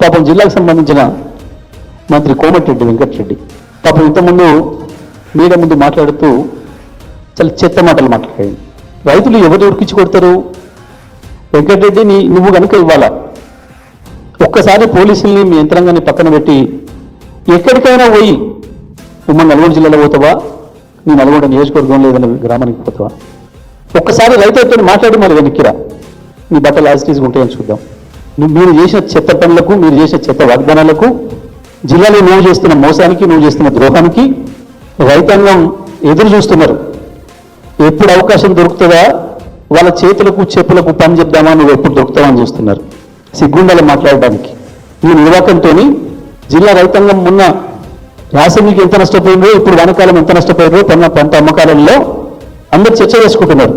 పాపం జిల్లాకు సంబంధించిన మంత్రి కోమటిరెడ్డి వెంకటరెడ్డి. పాపం ఇంతకుముందు మీడియా ముందు మాట్లాడుతూ చాలా చెత్త మాటలు మాట్లాడాడు. రైతులు ఎవరు ఉరికించి కొడతారు? వెంకటరెడ్డి నీ నువ్వు కనుక ఇవ్వాలా? ఒక్కసారి పోలీసుల్ని మీ యంత్రాంగాన్ని పక్కన పెట్టి ఎక్కడికైనా పోయి ఉమ్మ నల్గొండ జిల్లాలో పోతావా? నీ నల్గొండ నియోజకవర్గం లేదని గ్రామానికి పోతావా? ఒక్కసారి రైతులతో మాట్లాడి మరి వెనక్కిరా నీ బట్టలు యాజ్ టీజ్గా ఉంటాయని చూద్దాం. మీరు చేసిన చెత్త పనులకు మీరు చేసిన చెత్త వాగ్దానాలకు జిల్లాలో నువ్వు చేస్తున్న మోసానికి నువ్వు చేస్తున్న ద్రోహానికి రైతాంగం ఎదురు చూస్తున్నారు. ఎప్పుడు అవకాశం దొరుకుతుందా? వాళ్ళ చేతులకు చెప్పులకు పని చెప్దామా నువ్వు ఎప్పుడు దొరుకుతావా అని చూస్తున్నారు. సిగ్గుండాలి మాట్లాడడానికి. ఈ నిర్వాకంతో జిల్లా రైతాంగం మొన్న యాసంగికి ఎంత నష్టపోయిందో ఇప్పుడు వానకాలం ఎంత నష్టపోయిందో తన పంట అమ్మకాలలో అందరు చర్చ చేసుకుంటున్నారు.